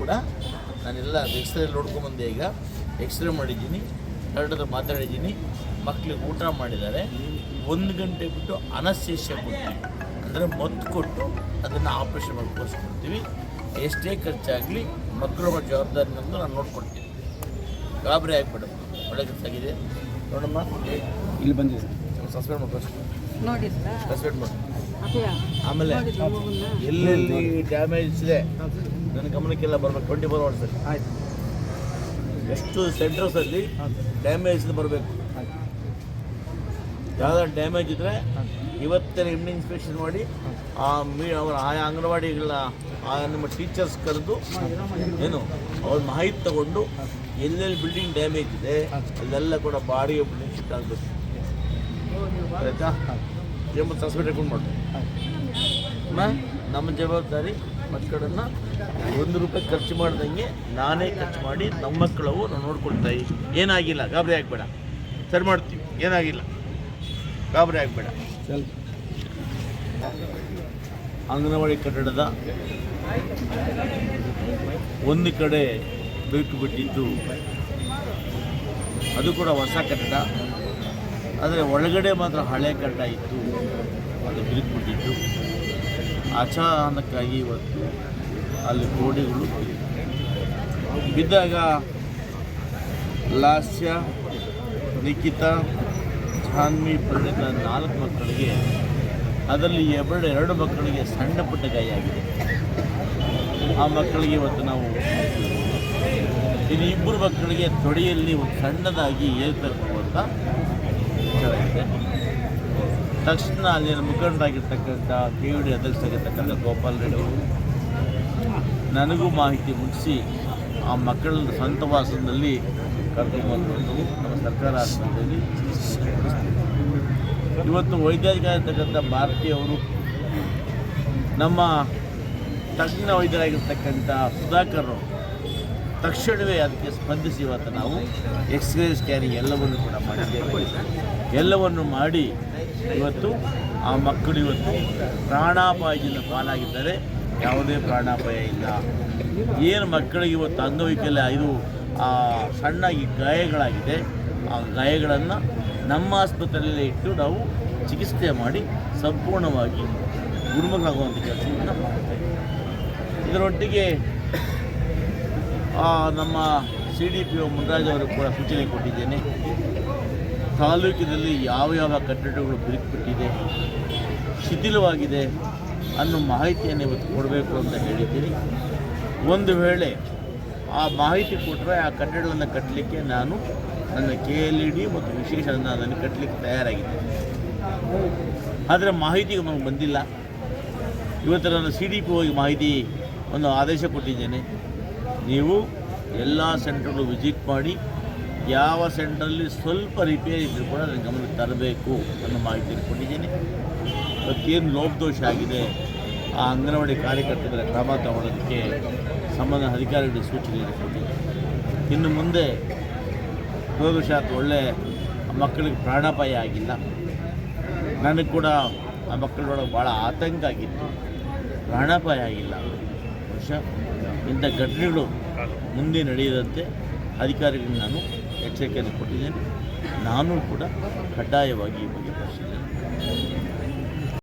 ಕೂಡ. ನಾನೆಲ್ಲ ಎಕ್ಸ್ರೇ ನೋಡ್ಕೊಂಬಂದೆ ಈಗ. ಎಕ್ಸ್ರೇ ಮಾಡಿದ್ದೀನಿ. ಹತ್ರ ಮಾತಾಡಿದ್ದೀನಿ. ಮಕ್ಕಳಿಗೆ ಊಟ ಮಾಡಿದ್ದಾರೆ. ಒಂದು ಗಂಟೆ ಬಿಟ್ಟು ಅನಸ್ತೇಷ್ಯ ಕೊಡ್ತೀವಿ ಅಂದರೆ ಮದ್ದು ಕೊಟ್ಟು ಅದನ್ನು ಆಪ್ರೇಷನ್ ಮಾಡಿ ಕೋರ್ಸ್ಕೊಡ್ತೀವಿ ಎಷ್ಟೇ ಖರ್ಚಾಗಲಿ ಮಕ್ಕಳ ಜವಾಬ್ದಾರಿ ನಮ್ಮದು ನಾನು ನೋಡ್ಕೊಳ್ತೀನಿ ಗಾಬರಿ ಆಗ್ಬೇಡ ಒಳ್ಳೆ ಖರ್ಚಾಗಿದೆ ನೋಡಮ್ಮ. ಇಲ್ಲಿ ಬಂದಿದೆ ಸಸ್ಪೆಂಡ್ ಮಾಡಿ ಸಸ್ಪೆಂಡ್ ಮಾಡಿ. ಅಭಯ ಆಮೇಲೆ? ಎಲ್ಲೆಲ್ಲಿ ಡ್ಯಾಮೇಜ್ ಇದೆ ನನ್ನ ಗಮನಕ್ಕೆಲ್ಲ ಬರ್ಬೇಕು. ಟ್ವೆಂಟಿ ಫೋರ್ ಅವರ್ಸಲ್ಲಿ ಆಯ್ತು. ಎಷ್ಟು ಸೆಂಟರ್ಸಲ್ಲಿ ಡ್ಯಾಮೇಜ್ ಬರಬೇಕು. ಯಾವ್ದಾದ್ರು ಡ್ಯಾಮೇಜ್ ಇದ್ದರೆ ಇವತ್ತೇ ಇಮ್ನಿ ಇನ್ಸ್ಪೆಕ್ಷನ್ ಮಾಡಿ ಆ ಮೀ ಅವರ ಆಯಾ ಅಂಗನವಾಡಿಗಳ ಆ ನಿಮ್ಮ ಟೀಚರ್ಸ್ ಕರೆದು ಏನು ಅವ್ರ ಮಾಹಿತಿ ತಗೊಂಡು ಎಲ್ಲೆಲ್ಲಿ ಬಿಲ್ಡಿಂಗ್ ಡ್ಯಾಮೇಜ್ ಇದೆ ಅಲ್ಲೆಲ್ಲ ಕೂಡ ಬಾಡಿಗೆ ಬಿಲ್ಡಿಂಗ್ ಶಿಫ್ಟ್ ಆಗಬೇಕು. ಆಯ್ತಾ? ಎಂಬತ್ತು ಸಸ್ಪೆಂಡ್ ರೆಕಾರ್ಡ್ ಮಾಡ್ತೀನಿ ನಮ್ಮ ಜವಾಬ್ದಾರಿ ಮಕ್ಕಳನ್ನು ಒಂದು ರೂಪಾಯಿ ಖರ್ಚು ಮಾಡ್ದಂಗೆ ನಾನೇ ಖರ್ಚು ಮಾಡಿ ನಮ್ಮ ಮಕ್ಕಳವು ನಾವು ನೋಡ್ಕೊಳ್ತಾ ಏನಾಗಿಲ್ಲ, ಗಾಬರಿ ಆಗಬೇಡ. ಸರಿ ಮಾಡ್ತೀವಿ, ಏನಾಗಿಲ್ಲ. ಗಾಬರಿ ಆಗಬೇಡ. ಚಲ್ ಅಂಗನವಾಡಿ ಕಟ್ಟಡದ ಒಂದು ಕಡೆ ಬಿಟ್ಟು ಬಿಟ್ಟಿದ್ದು ಅದು ಕೂಡ ಹೊಸ ಕಟ್ಟಡ. ಆದರೆ ಒಳಗಡೆ ಮಾತ್ರ ಹಳೆ ಕಡ್ಡ ಇತ್ತು. ಅದು ಬಿರುಕುಬಿಟ್ಟಿತ್ತು ಅಚಾನಕ್ಕಾಗಿ ಇವತ್ತು ಅಲ್ಲಿ ಗೋಡೆಗಳು ಬಿದ್ದಾಗ ಲಾಸ್ಯ ನಿಖಿತ ಜಾನ್ವಿ ಪರಿಣಿತ ನಾಲ್ಕು ಮಕ್ಕಳಿಗೆ ಅದರಲ್ಲಿ ಎರಡು ಎರಡು ಮಕ್ಕಳಿಗೆ ಸಣ್ಣ ಪುಟ್ಟ ಗಾಯ ಆಗಿದೆ. ಆ ಮಕ್ಕಳಿಗೆ ಇವತ್ತು ನಾವು ಇನ್ನು ಇಬ್ಬರು ಮಕ್ಕಳಿಗೆ ತೊಡೆಯಲ್ಲಿ ಒಂದು ಸಣ್ಣದಾಗಿ ಏರ್ತಕ್ಕಂಥ ತಕ್ಷಣ ಅಲ್ಲಿನ ಮುಖಂಡರಾಗಿರ್ತಕ್ಕಂಥ ಕೆ ಡಿ ಅಧ್ಯಕ್ಷರಾಗಿರ್ತಕ್ಕಂಥ ಗೋಪಾಲ್ ರೆಡ್ಡಿ ಅವರು ನನಗೂ ಮಾಹಿತಿ ಮುಟ್ಟಿಸಿ ಆ ಮಕ್ಕಳ ಸ್ವಂತ ವಾಸದಲ್ಲಿ ಕರ್ಕೊಂಡ್ಬಂದು ನಮ್ಮ ಸರ್ಕಾರ ಆಸ್ಪತ್ರೆಯಲ್ಲಿ ಇವತ್ತು ವೈದ್ಯಾಧಿಕಾರಿರ್ತಕ್ಕಂಥ ಭಾರತೀಯವರು ನಮ್ಮ ತಜ್ಞ ವೈದ್ಯರಾಗಿರ್ತಕ್ಕಂಥ ಸುಧಾಕರ್ ತಕ್ಷಣವೇ ಅದಕ್ಕೆ ಸ್ಪಂದಿಸಿ ಇವತ್ತು ನಾವು ಎಕ್ಸ್ರೇ ಸ್ಕ್ಯಾನಿಂಗ್ ಎಲ್ಲವನ್ನು ಕೂಡ ಮಾಡಿದ್ದೇವೆ. ಎಲ್ಲವನ್ನು ಮಾಡಿ ಇವತ್ತು ಆ ಮಕ್ಕಳು ಇವತ್ತು ಪ್ರಾಣಾಪಾಯದಿಂದ ಪಾಲಾಗಿದ್ದಾರೆ. ಯಾವುದೇ ಪ್ರಾಣಾಪಾಯ ಇಲ್ಲ. ಏನು ಮಕ್ಕಳಿಗೆ ಇವತ್ತು ಅಂಗವೈಕಲ್ಯ ಇದು, ಆ ಸಣ್ಣಾಗಿ ಗಾಯಗಳಾಗಿದೆ, ಆ ಗಾಯಗಳನ್ನು ನಮ್ಮ ಆಸ್ಪತ್ರೆಯಲ್ಲೇ ಇಟ್ಟು ನಾವು ಚಿಕಿತ್ಸೆ ಮಾಡಿ ಸಂಪೂರ್ಣವಾಗಿ ಗುಣಮುಖರಾಗುವಂಥ ಕೆಲಸವನ್ನು ಮಾಡ್ತೇವೆ ಇದರೊಟ್ಟಿಗೆ ನಮ್ಮ C D P O Munraj ಕೂಡ ಸೂಚನೆ ಕೊಟ್ಟಿದ್ದೇನೆ. ತಾಲೂಕಿನಲ್ಲಿ ಯಾವ ಯಾವ ಕಟ್ಟಡಗಳು ಬಿರುಕುಬಿಟ್ಟಿದೆ, ಶಿಥಿಲವಾಗಿದೆ ಅನ್ನೋ ಮಾಹಿತಿಯನ್ನು ಇವತ್ತು ಕೊಡಬೇಕು ಅಂತ ಹೇಳಿದ್ದೀನಿ ಒಂದು ವೇಳೆ ಆ ಮಾಹಿತಿ ಕೊಟ್ಟರೆ ಆ ಕಟ್ಟಡಗಳನ್ನು ಕಟ್ಟಲಿಕ್ಕೆ ನಾನು ನನ್ನ ಕೆ ಎಲ್ ಇ ಡಿ ಮತ್ತು ವಿಶೇಷ ಅದನ್ನು ಕಟ್ಟಲಿಕ್ಕೆ ತಯಾರಾಗಿದ್ದೇನೆ ಆದರೆ ಮಾಹಿತಿ ನಮಗೆ ಬಂದಿಲ್ಲ. ಇವತ್ತು ನಾನು ಸಿ ಡಿ ಪಿ ಹೋಗಿ ಮಾಹಿತಿ ಒಂದು ಆದೇಶ ಕೊಟ್ಟಿದ್ದೇನೆ. ನೀವು ಎಲ್ಲ ಸೆಂಟ್ರಲ್ಲೂ ವಿಸಿಟ್ ಮಾಡಿ ಯಾವ ಸೆಂಟ್ರಲ್ಲಿ ಸ್ವಲ್ಪ ರಿಪೇರಿ ಇದ್ದರೂ ಕೂಡ ಅದನ್ನು ಗಮನಕ್ಕೆ ತರಬೇಕು ಅನ್ನೋ ಮಾಹಿತಿಯನ್ನು ಕೊಟ್ಟಿದ್ದೀನಿ ಇವತ್ತೇನು ಲೋಪದೋಷ ಆಗಿದೆ. ಆ ಅಂಗನವಾಡಿ ಕಾರ್ಯಕರ್ತರ ಕ್ರಮ ತಗೊಳ್ಳೋದಕ್ಕೆ ಸಂಬಂಧ ಅಧಿಕಾರಿಗಳಿಗೆ ಸೂಚನೆ ಇಟ್ಕೊಂಡಿದ್ದೀನಿ ಇನ್ನು ಮುಂದೆ ದುರದೃಶಾತ್ ಒಳ್ಳೆ ಮಕ್ಕಳಿಗೆ ಪ್ರಾಣಾಪಾಯ ಆಗಿಲ್ಲ. ನನಗೆ ಕೂಡ ಆ ಮಕ್ಕಳೊಳಗೆ ಭಾಳ ಆತಂಕ ಆಗಿತ್ತು. ಪ್ರಾಣಾಪಾಯ ಆಗಿಲ್ಲ. ಬಹುಶಃ ಇಂಥ ಘಟನೆಗಳು ಮುಂದೆ ನಡೆಯದಂತೆ ಅಧಿಕಾರಿಗಳಿಗೆ ನಾನು ಎಚ್ಚರಿಕೆಯನ್ನು ಕೊಟ್ಟಿದ್ದೇನೆ. ನಾನು ಕೂಡ ಕಡ್ಡಾಯವಾಗಿ ಈ ಬಗ್ಗೆ